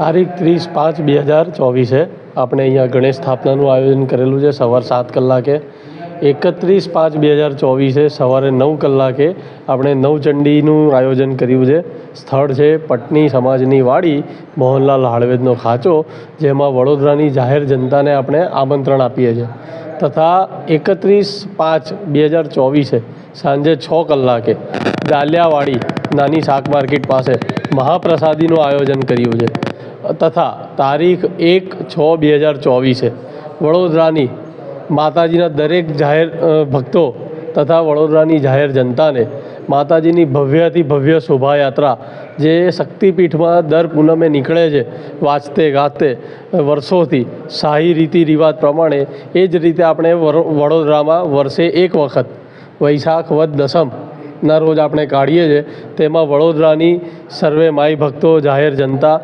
તારીખ ત્રીસ પાંચ બે હજાર ચોવીસે આપણે અહીંયા ગણેશ સ્થાપનાનું આયોજન કરેલું છે સવાર સાત કલાકે. એકત્રીસ પાંચ બે હજાર ચોવીસે સવારે નવ કલાકે આપણે નવચંડીનું આયોજન કર્યું છે. સ્થળ છે પટની સમાજની વાડી મોહનલાલ હાળવેદનો ખાંચો, જેમાં વડોદરાની જાહેર જનતાને આપણે આમંત્રણ આપીએ છીએ. તથા એકત્રીસ પાંચ બે હજાર ચોવીસે સાંજે છ કલાકે દાલિયાવાડી નાની શાક માર્કેટ પાસે મહાપ્રસાદીનું આયોજન કર્યું છે. તથા તારીખ એક છ બે હજાર ચોવીસે. વડોદરાની માતાજીના દરેક જાહેર ભક્તો તથા વડોદરાની જાહેર જનતાને માતાજીની ભવ્યથી ભવ્ય શોભાયાત્રા જે શક્તિપીઠમાં દર પૂનમે નીકળે છે, વાંચતે, ગાતે, વર્ષોથી શાહી રીતિ રિવાજ પ્રમાણે એ જ રીતે આપણે વડોદરામાં વર્ષે એક વખત વૈશાખ વદ દસમ ના રોજ આપણે કાઢીએ છીએ. તેમાં વડોદરાની સર્વે માઈ ભક્તો જાહેર જનતા